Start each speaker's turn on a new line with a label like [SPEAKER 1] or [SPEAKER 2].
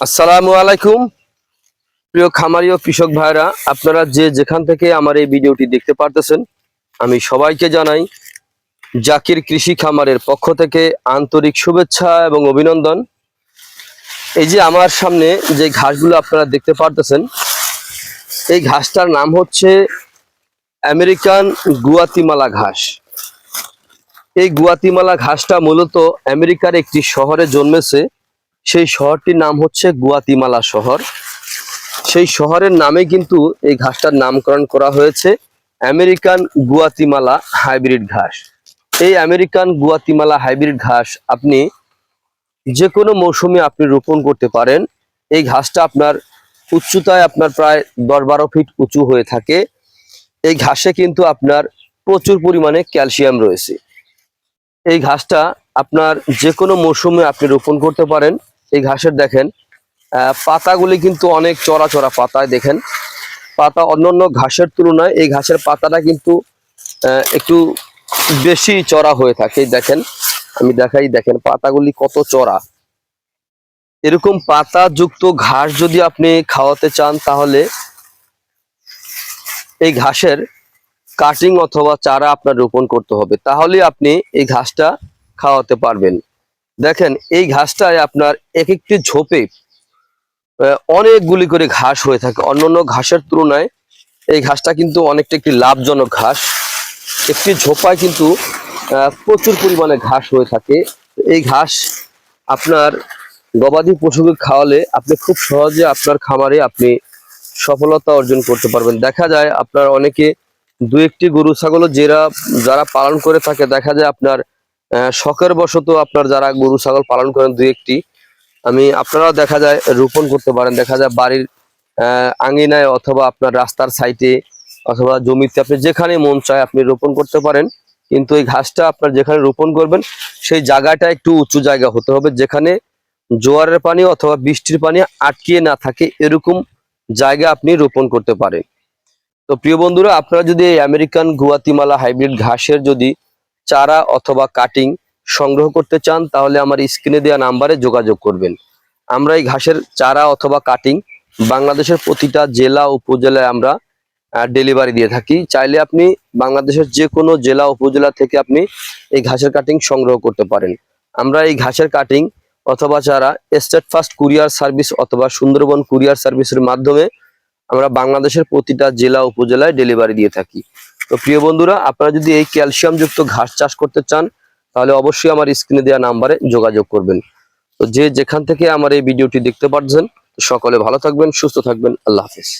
[SPEAKER 1] আসসালামু আলাইকুম। প্রিয় খামারি ও কৃষক ভাইরা, আপনারা যে যেখান থেকে আমার এই ভিডিওটি দেখতে পারতেছেন, আমি সবাইকে জানাই জাকির কৃষি খামারের পক্ষ থেকে আন্তরিক শুভেচ্ছা এবং অভিনন্দন। এই যে আমার সামনে যে ঘাসগুলো আপনারা দেখতে পারতেছেন, এই ঘাসটার নাম হচ্ছে আমেরিকান গুয়াতিমালা ঘাস। এই গুয়াতিমালা ঘাসটা মূলত আমেরিকার একটি শহরে জন্মেছে। সেই শহরটির নাম হচ্ছে গুয়াতিমালা শহর। সেই শহরের নামে কিন্তু এই ঘাসটার নামকরণ করা হয়েছে আমেরিকান গুয়াতিমালা হাইব্রিড ঘাস। এই আমেরিকান গুয়াতিমালা হাইব্রিড ঘাস আপনি যে কোনো মৌসুমে আপনি রোপণ করতে পারেন। এই ঘাসটা আপনার উচ্চতায় আপনার প্রায় দশ বারো ফিট উঁচু হয়ে থাকে। এই ঘাসে কিন্তু আপনার প্রচুর পরিমাণে ক্যালসিয়াম রয়েছে। এই ঘাসটা আপনার যে কোনো মৌসুমে আপনি রোপণ করতে পারেন। এই ঘাসের দেখেন পাতাগুলি কিন্তু অনেক চড়া চড়া পাতায় দেখেন। পাতা অন্যান্য ঘাসের তুলনায় এই ঘাসের পাতাটা কিন্তু একটু বেশি চড়া হয়ে থাকে। দেখেন, আমি দেখাই, দেখেন পাতাগুলি কত চড়া। এরকম পাতা যুক্ত ঘাস যদি আপনি খাওয়াতে চান, তাহলে এই ঘাসের কাটিং অথবা চারা আপনার রোপণ করতে হবে। তাহলে আপনি এই ঘাসটা খাওয়াতে পারবেন। দেখেন, এই ঘাসটায় আপনার এক একটি ঝোপে অনেকগুলি করে ঘাস হয়ে থাকে। অন্যান্য ঘাসের তুলনায় এই ঘাসটা কিন্তু অনেকটা একটি লাভজনক ঘাস। একটি ঝোপায় কিন্তু প্রচুর পরিমাণে ঘাস হয়ে থাকে। এই ঘাস আপনার গবাদি পশুকে খাওয়ালে আপনি খুব সহজে আপনার খামারে আপনি সফলতা অর্জন করতে পারবেন। দেখা যায় আপনার অনেকে দু একটি গরু, ছাগল, যারা যারা পালন করে থাকে, দেখা যায় আপনার শখের বশত আপনার যারা গরু, ছাগল পালন করেন দুই একটি, আমি আপনারাও দেখা যায় রোপণ করতে পারেন। দেখা যায় বাড়ির আঙিনায় অথবা আপনার রাস্তার সাইডে অথবা জমিতে আপনি যেখানে মন চায় আপনি রোপণ করতে পারেন। কিন্তু এই ঘাসটা আপনার যেখানে রোপণ করবেন, সেই জায়গাটা একটু উঁচু জায়গা হতে হবে, যেখানে জোয়ারের পানি অথবা বৃষ্টির পানি আটকিয়ে না থাকে, এরকম জায়গা আপনি রোপণ করতে পারেন। তো প্রিয় বন্ধুরা, আপনারা যদি আমেরিকান গুয়াতিমালা হাইব্রিড ঘাসের যদি চারা অথবা কাটিং সংগ্রহ করতে চান, তাহলে আমার স্ক্রিনে দেওয়া নাম্বারে যোগাযোগ করবেন। আমরা এই ঘাসের চারা অথবা কাটিং বাংলাদেশের প্রতিটা জেলা উপজেলায় আমরা ডেলিভারি দিয়ে থাকি। চাইলে আপনি বাংলাদেশের যে কোনো জেলা উপজেলা থেকে আপনি এই ঘাসের কাটিং সংগ্রহ করতে পারেন। আমরা এই ঘাসের কাটিং অথবা চারা স্টেট ফার্স্ট কুরিয়ার সার্ভিস অথবা সুন্দরবন কুরিয়ার সার্ভিসের মাধ্যমে আমরা বাংলাদেশের প্রতিটা জেলা উপজেলায় ডেলিভারি দিয়ে থাকি। তো প্রিয় বন্ধুরা, আপনারা যদি এই ক্যালসিয়াম যুক্ত ঘাস চাষ করতে চান, তাহলে অবশ্যই আমার স্ক্রিনে দেওয়া নাম্বারে যোগাযোগ করবেন। তো যে যেখান থেকে আমার এই ভিডিওটি দেখতে পাচ্ছেন সকলে ভালো থাকবেন, সুস্থ থাকবেন, আল্লাহ হাফেজ।